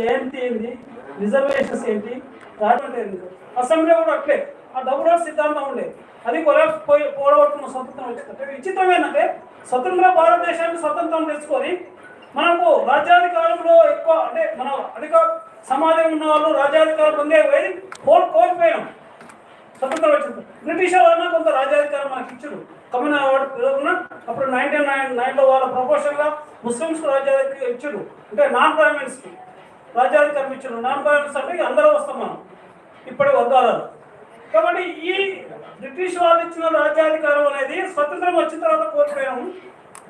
జయంతి ఏంది? రిజర్వేషన్స్ ఏంటి? రాజమండ్రి అసెంబ్లీ కూడా అట్లే. ఆ డబ్బుల సిద్ధాంతం ఉండే. అది కొలాప్స్ పోయి పోడగొట్టుకున్న స్వతంత్రం వచ్చింది. విచిత్రం ఏంటంటే స్వతంత్ర భారతదేశానికి స్వతంత్రం తెచ్చుకొని మనకు రాజ్యాధికారంలో ఎక్కువ అంటే మన అధిక సమాజం ఉన్న వాళ్ళు రాజ్యాధికారం పొందే పోయి కోల్ కోల్పోయాం. స్వతంత్రం వచ్చింది బ్రిటిష్ వాళ్ళన్నా కొంత రాజ్యాధికారం మనకి ఇచ్చారు కమ్యూన్ అవార్డు పిలువన అప్పుడు నైన్టీన్ నైన్ నైన్లో వాళ్ళ ప్రపోర్షన్గా ముస్లిమ్స్ రాజ్యాధికారం ఇచ్చారు అంటే నాన్ బ్రాహ్మిన్స్కి రాజ్యాధికారం ఇచ్చారు నాన్ బ్రాహ్మిన్స్ అందరూ వస్తాం మనం. ఇప్పటి వర్గాలలో. కాబట్టి ఈ బ్రిటిష్ వాళ్ళు ఇచ్చిన రాజ్యాధికారం అనేది స్వతంత్రం వచ్చిన తర్వాత కోల్పోయాము.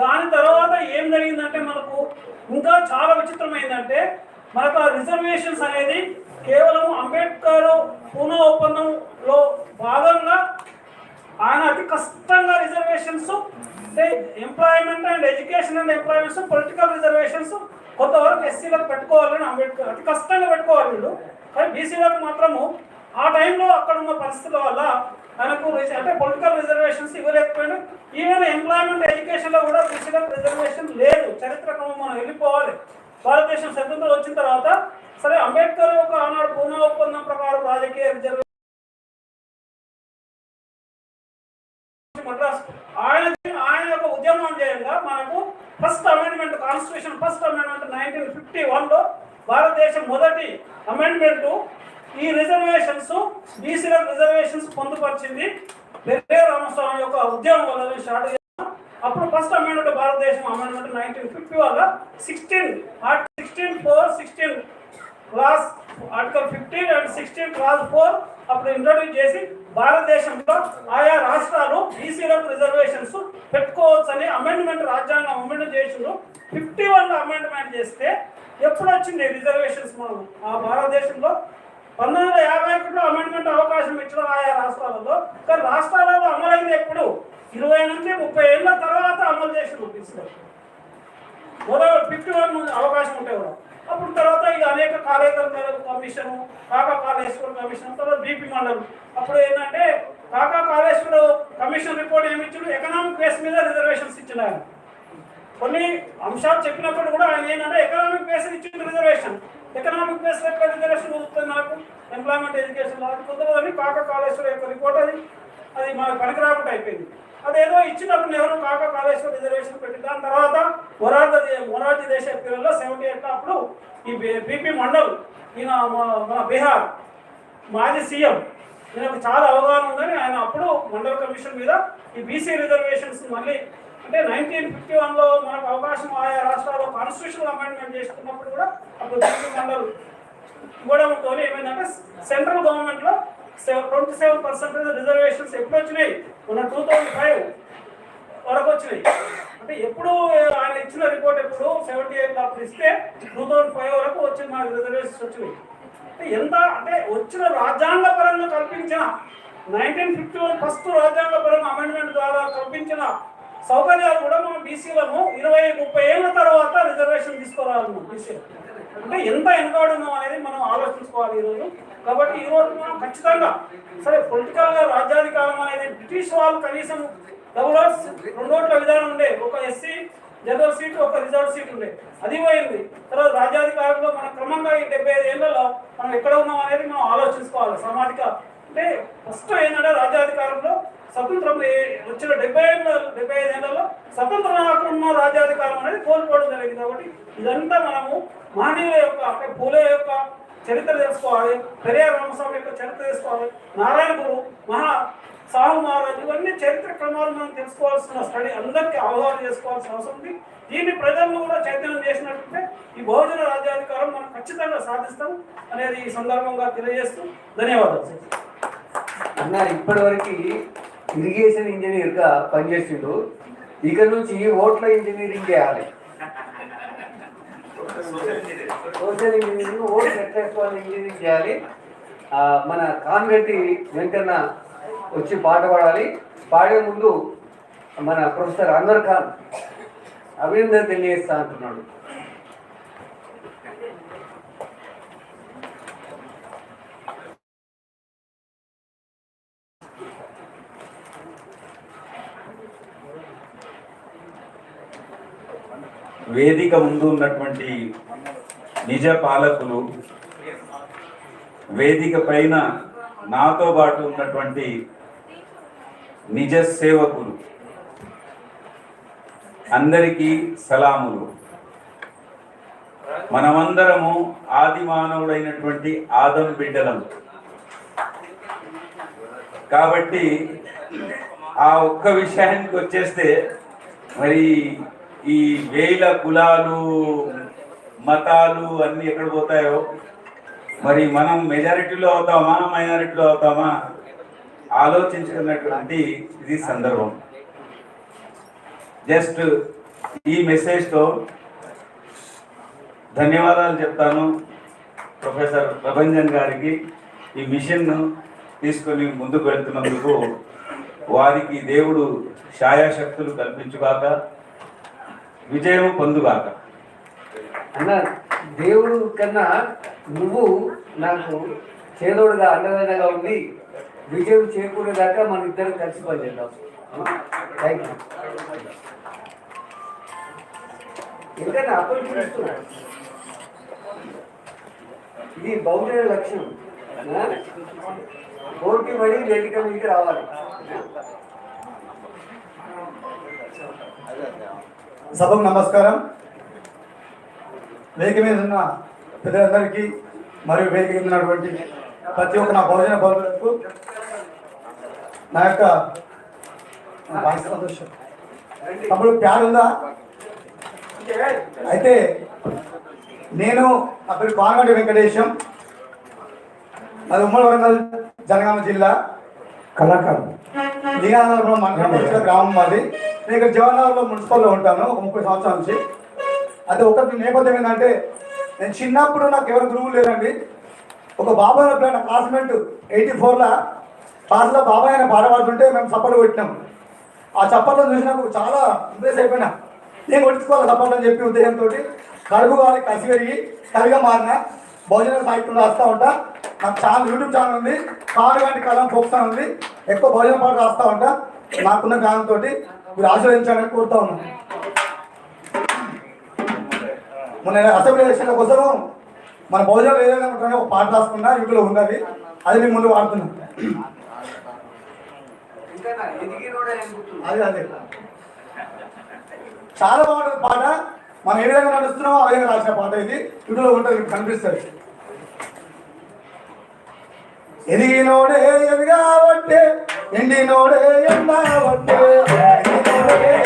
దాని తర్వాత ఏం జరిగిందంటే మనకు ఇంకా చాలా విచిత్రమైందంటే మనకు ఆ రిజర్వేషన్స్ అనేది కేవలం అంబేద్కర్ పూనా ఒప్పందంలో భాగంగా ఆయన అతి కష్టంగా రిజర్వేషన్స్ అంటే employment and education and employments political reservations కొంతవరకు ఎస్సీలకు పెట్టుకోవాలని అంబేద్కర్ అతి కష్టంగా పెట్టుకోవాలి వీళ్ళు. కానీ బీసీలకు మాత్రము ఆ టైంలో అక్కడ ఉన్న పరిస్థితుల వల్ల ఆయనకు అంటే పొలిటికల్ రిజర్వేషన్స్ ఇవ్వలేకపోయాడు ఈవెన్ ఎంప్లాయ్మెంట్ ఎడ్యుకేషన్లో కూడా బీసీలకు రిజర్వేషన్ లేదు. చరిత్ర క్రమం మనం వెళ్ళిపోవాలి. భారతదేశం స్వతంత్రం వచ్చిన తర్వాత సరే అంబేద్కర్ ఒక ఆనాడు పూనా ఒప్పందం ప్రకారం రాజకీయ రిజర్వేషన్ మద్రాస్ ఆయన ఆయన యొక్క ఉద్యమం చేయంగా మనకు first amendment constitution first amendment nineteen fifty వన్లో భారతదేశం మొదటి అమెండ్మెంట్. ఈ రిజర్వేషన్స్ బీసీల రిజర్వేషన్స్ పొందుపరిచింది. వెర్రే రామస్వామి యొక్క ఉద్యమం వల్ల స్టార్ట్ చేశాం అప్పుడు ఫస్ట్ అమెండ్మెంట్ భారతదేశం అమెండ్మెంట్ నైన్టీన్ ఫిఫ్టీ వల్ల sixteen sixteen four sixteen clause article fifteen and sixteen clause four అప్పుడు ఇంట్రొడ్యూస్ చేసి భారతదేశంలో ఆయా రాష్ట్రాలు బీసీలకు రిజర్వేషన్స్ పెట్టుకోవచ్చని అమెండ్మెంట్ రాజ్యాంగం అమెండ్ చేసిండ్రు ఫిఫ్టీ వన్ అమెండ్మెంట్ చేస్తే ఎప్పుడు వచ్చింది రిజర్వేషన్స్ మనం? ఆ భారతదేశంలో పంతొమ్మిది వందల యాభై ఒకటిలో అమెండ్మెంట్ అవకాశం ఇచ్చిన ఆయా రాష్ట్రాలలో కానీ రాష్ట్రాలలో అమలైంది ఎప్పుడు? ఇరవై నుంచి ముప్పై ఏళ్ళ తర్వాత అమలు చేసిన బీసీలకు మొదలు ఫిఫ్టీ వన్ అవకాశం ఉంటాయి కూడా. అప్పుడు తర్వాత ఇక అనేక కాళేశ్వర కమిషన్ కాకా కాళేశ్వర కమిషన్ తర్వాత బీపీ మండలం. అప్పుడు ఏంటంటే కాకా కాళేశ్వర కమిషన్ రిపోర్ట్ ఏమి ఇచ్చాడు? ఎకనామిక్ బేస్ మీద రిజర్వేషన్స్ ఇచ్చిన ఆయన కొన్ని అంశాలు చెప్పినప్పుడు కూడా ఆయన ఏంటంటే ఎకనామిక్ బేస్ ఇచ్చింది రిజర్వేషన్ ఎకనామిక్ బేస్ ఎట్లా రిజర్వేషన్ కుదురుతుంది నాకు? ఎంప్లాయ్మెంట్ ఎడ్యుకేషన్ అది కుదరదని కాకా కాళేశ్వర యొక్క రిపోర్ట్ అది. అది మనకు పనికిరాకుండా అయిపోయింది. అదేదో ఇచ్చినప్పుడు ఎవరు కాక కాళేశ్వర రిజర్వేషన్ పెట్టిన దాని తర్వాత మొరార్జీ దే- మొరార్జీ దేశ పిల్లల్లో సెవెంటీ ఎయిట్ అప్పుడు ఈ బీపీ మండల్ ఈయన మన- మన బీహార్ మాజీ సీఎం. ఈయనకు చాలా అవగాహన ఉందని ఆయన అప్పుడు మండల్ కమిషన్ మీద ఈ బీసీ రిజర్వేషన్స్ మళ్ళీ అంటే నైన్టీన్ ఫిఫ్టీ వన్లో మనకు అవకాశం ఆయా రాష్ట్రాల్లో కాన్స్టిట్యూషన్ అమెండ్మెంట్ చేసుకున్నప్పుడు కూడా అప్పుడు బీపీ మండల్ ఇవ్వడంతో ఏమైందంటే సెంట్రల్ గవర్నమెంట్లో ట్వంటీ సెవెన్ పర్సెంటేజ్ రిజర్వేషన్స్ ఎప్పుడు వచ్చినాయి మన టూ థౌజండ్ ఫైవ్ వరకు వచ్చినాయి అంటే ఎప్పుడు ఆయన ఇచ్చిన రిపోర్ట్ ఎప్పుడు సెవెంటీ ఎయిట్ అప్పుడు ఇస్తే టూ థౌజండ్ ఫైవ్ వరకు వచ్చిన మనకు రిజర్వేషన్స్ వచ్చినాయి. అంటే ఎంత అంటే వచ్చిన రాజ్యాంగ పరంగా కల్పించిన నైన్టీన్ ఫిఫ్టీ వన్ ఫస్ట్ రాజ్యాంగ పరంగా అమెండ్మెంట్ ద్వారా కల్పించిన సౌకర్యాలు కూడా మనం బీసీలను ఇరవై ముప్పై ఏళ్ళ తర్వాత రిజర్వేషన్ తీసుకురావాలి బీసీలు అంటే ఎంత వెనుకబడి ఉన్నాం అనేది మనం ఆలోచించుకోవాలి ఈరోజు కాబట్టి ఈరోజు మనం ఖచ్చితంగా సరే పొలిటికల్గా రాజ్యాధికారం అనేది బ్రిటిష్ వాళ్ళు కనీసం డబుల్ రెండోట్ల రెండు ఓట్ల విధానం ఉండే. ఒక ఎస్సీ జనరల్ సీట్ ఒక రిజర్వ్ సీట్ ఉండే. అది పోయింది. తర్వాత రాజ్యాధికారంలో మనం క్రమంగా ఈ డెబ్బై ఐదు ఏళ్ళలో మనం ఎక్కడ ఉన్నాం అనేది మనం ఆలోచించుకోవాలి. సామాజిక అంటే ఫస్ట్ ఏంటంటే రాజ్యాధికారంలో స్వతంత్రం వచ్చిన డెబ్బై ఏళ్ళ డెబ్బై ఐదు ఏళ్ళలో స్వతంత్రం రాకుండా రాజ్యాధికారం అనేది కోల్పోవడం జరిగింది కాబట్టి ఇదంతా మనము మహనీయుల యొక్క అంటే పూలే యొక్క చరిత్ర తెలుసుకోవాలి పెరియార్ రామస్వామి యొక్క చరిత్ర తెలుసుకోవాలి నారాయణ గురు మహా సాహు మహారాజ్ ఇవన్నీ చరిత్ర క్రమాలు మనం తెలుసుకోవాల్సిన స్టడీ అందరికీ అవగాహన చేసుకోవాల్సిన అవసరం ఉంది. దీన్ని ప్రజలను కూడా చైతన్యం చేసినట్లయితే ఈ బహుజన రాజ్యాధికారం మనం ఖచ్చితంగా సాధిస్తాం అనేది ఈ సందర్భంగా తెలియజేస్తూ ధన్యవాదాలు. అన్నారు ఇప్పటివరకు ఇరిగేషన్ ఇంజనీర్గా పనిచేసిండు. ఇక నుంచి ఓట్ల ఇంజనీరింగ్ చేయాలి. సోషల్ ఇంజనీరింగ్ ఓట్ ఎట్లా ఇంజనీరింగ్ చేయాలి. మన కాన్వెంటి వెంకన్న వచ్చి పాట పాడాలి. పాడే ముందు మన ప్రొఫెసర్ అన్వర్ ఖాన్ అభినందన తెలియజేస్తా అంటున్నాడు. వేదిక ముందు ఉన్నటువంటి నిజ పాలకులు వేదిక పైన నాతో పాటు ఉన్నటువంటి నిజ సేవకులు అందరికీ సలాములు. మనమందరము ఆది మానవుడైనటువంటి ఆదం బిడ్డలం. కాబట్టి ఆ ఒక్క విషయానికి వచ్చేస్తే మరి ఈ వేల కులాలు మతాలు అన్నీ ఎక్కడ పోతాయో? మరి మనం మెజారిటీలో అవుతామా మైనారిటీలో అవుతామా? ఆలోచించుకున్నటువంటి ఇది సందర్భం. జస్ట్ ఈ మెసేజ్తో ధన్యవాదాలు చెప్తాను ప్రొఫెసర్ ప్రభంజన్ గారికి. ఈ మిషన్ను తీసుకొని ముందుకు వెళ్తున్నందుకు వారికి దేవుడు ఛాయాశక్తులు కల్పించుగాక విజయం పొందుగాక. అన్న దేవుడు కన్నా నువ్వు నాకు చేదోడుగా అండదండగా ఉండి విజయం చేకూరేదాకా మన ఇద్దరం కలిసి పనిచేద్దాం. థ్యాంక్ యూ ఎందుకంటే అప్పులు చూస్తున్నా ఇది బౌద్ధ లక్ష్యం. ఆ? పడి వేదిక మీదకి రావాలి. సభకు నమస్కారం. వేదిక మీద ఉన్న పెద్దలందరికీ మరియు వేదిక మీద ఉన్నటువంటి ప్రతి ఒక్క నా భోజన బంధువులకు నా యొక్క సంతోషం తమ్ముడు ప్యాడ్ ఉందా? అయితే నేను అప్పుడు పేరు వెంకటేశం అది ఉమ్మడి వరంగల్ జనగామ జిల్లా కళాకారు లీలానగరంలో మండలం గ్రామం మాది. నేను ఇక్కడ జవహర్లాల్లో మున్సిపల్లో ఉంటాను ఒక ముప్పై సంవత్సరాల నుంచి. అయితే ఒకటి నేపథ్యం ఏంటంటే నేను చిన్నప్పుడు నాకు ఎవరు గురువు లేదండి ఒక బాబాయ్ ఎప్పుడైనా క్లాస్మేట్ ఎయిటీ ఫోర్లో క్లాస్లో బాబాయ్ ఆయన పాట పాడుతుంటే మేము చప్పట్లు కొట్టినాం. ఆ చప్పట్లు చూసినప్పుడు చాలా ఇంప్రెస్ అయిపోయినా. నేను కొట్టుకోవాలి చప్పట్లు అని చెప్పి ఉద్దేశంతో కడుపు కావాలి కసి పెరిగి కవిగా మారిన భోజన సాహిత్యం రాస్తూ ఉంటా. నాకు ఛానల్ యూట్యూబ్ ఛానల్ ఉంది కాడు వంటి కలం ఫోక్స్ ఉంది ఎక్కువ భోజన పాటలు రాస్తూ ఉంటా. నాకున్న జ్ఞానంతో మీరు ఆశ్రయించాలని కోరుతా ఉన్నాను మొన్న అసెంబ్లీ ఎలక్షన్ల కోసం మన భోజనం ఏదైనా ఉంటుందని ఒక పాట రాసుకున్నా ఇంట్లో ఉన్నది అది నేను ముందు వాడుతున్నాం. అదే అదే. చాలా బాగుంటుంది పాట. మనం ఏ విధంగా నడుస్తున్నామో ఆ విధంగా రాసిన పాట ఇది. ఇంట్లో ఉంటుంది కనిపిస్తుంది. ఎదిగినోడే ఎదిగావట్టే ఎండినోడే ఎండావట్టే ఎదిగినోడే Yeah.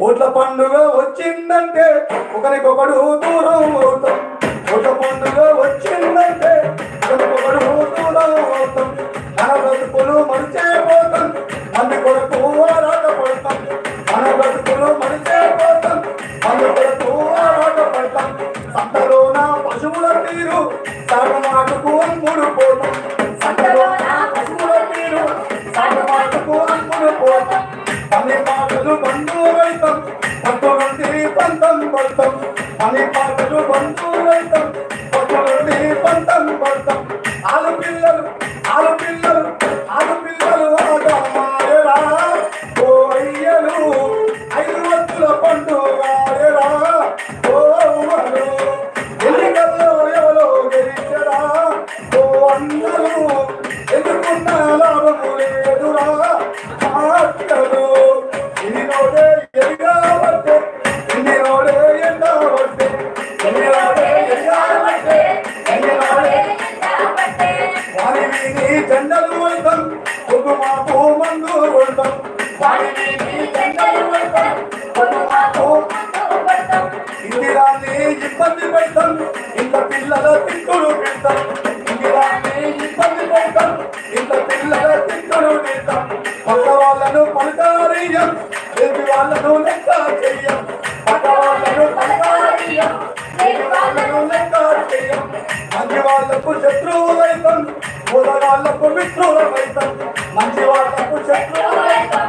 ఓట్ల పండుగ వచ్చిందంటే ఒకరికొకడు దూరం అవుతాం. ఓట్ల పండుగ వచ్చిందంటే ఒకరికొకడు దూరం అవుతాం. మన బతుకులు మరిచే పోతాం మంది కొరకు ఆరాటపడతాం. మన బతుకులు మరిచే పోతాం మంది కొరకు ఆరాటపడతాం. సంతలోన పశువుల తీరు సర్వమాటకు అంగుడు పోతాం. సంతలోన పశువుల తీరు సర్వమాటకు అంగుడు పోతాం. অনেক పెడతాం. ఇంత పిల్లల తిట్టులు పెడతాం. ఇంగిరాన్ని ఇబ్బంది పెడతాం. ఇంత పిల్లల తిట్టులు పెడతాం. కొత్త వాళ్ళను పలకారేయం. ఎదుటి వాళ్ళను లెక్క చెయ్యం. కొత్త వాళ్ళను పలకారేయం. ఎదుటి వాళ్ళను లెక్క చెయ్యం. మంచి వాళ్ళకు శత్రువులైతం. వాళ్ళకు మిత్రులమైతం. మంచి వాళ్ళకు శత్రువులైతం.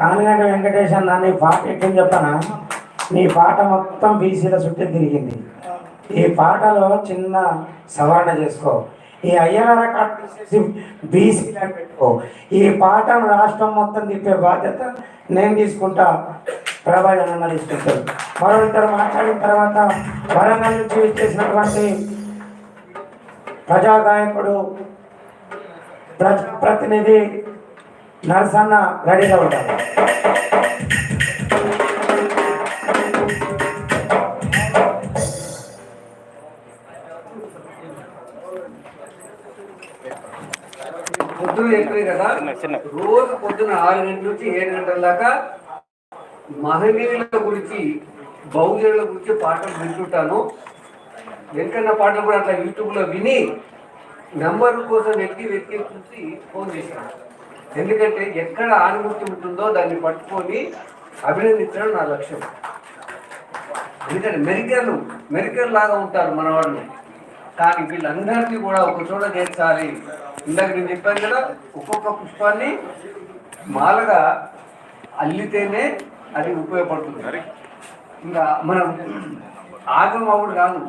కానిగంట వెంకటేష్ అన్న నీ పాట ఎక్కడ చెప్పనా నీ పాట మొత్తం బీసీల చుట్టూ తిరిగింది. ఈ పాటలో చిన్న సవరణ చేసుకో. ఈ అయ్యగార కార్డు తీసేసి బీసీలో పెట్టుకో. ఈ పాటను రాష్ట్రం మొత్తం తిప్పే బాధ్యత నేను తీసుకుంటా. ప్రభాజన అన్న తీసుకుంటారు మరో ఇద్దరు మాట్లాడిన తర్వాత వరంగల్ నుంచి వచ్చేసినటువంటి ప్రజా గాయకుడు ప్రజా ప్రతినిధి నరసన్న రెడీగా ఉంటారు. పొద్దున చెప్పే కదా? రోజు పొద్దున ఆరు గంటల నుంచి ఏడు గంటల దాకా మహనీయుల గురించి బహుజనుల గురించి పాటలు వింటుంటాను. వెంకన్న పాటలు కూడా అట్లా యూట్యూబ్లో విని నెంబర్ కోసం వెతికి వెతికి చూసి ఫోన్ చేశాను ఎందుకంటే ఎక్కడ ఆనుమూర్తి ఉంటుందో దాన్ని పట్టుకొని అభినందించడం నా లక్ష్యం. ఎందుకంటే మెరికర్లు మెరికర్ లాగా ఉంటారు మన వాళ్ళు కానీ వీళ్ళందరినీ కూడా ఒక చోట చేర్చాలి. ఇందాక నేను చెప్పాను కదా ఒక్కొక్క పుష్పాన్ని మాలగా అల్లితేనే అది ఉపయోగపడుతుంది. ఇంకా మనం ఆగం అవుడు కాదు.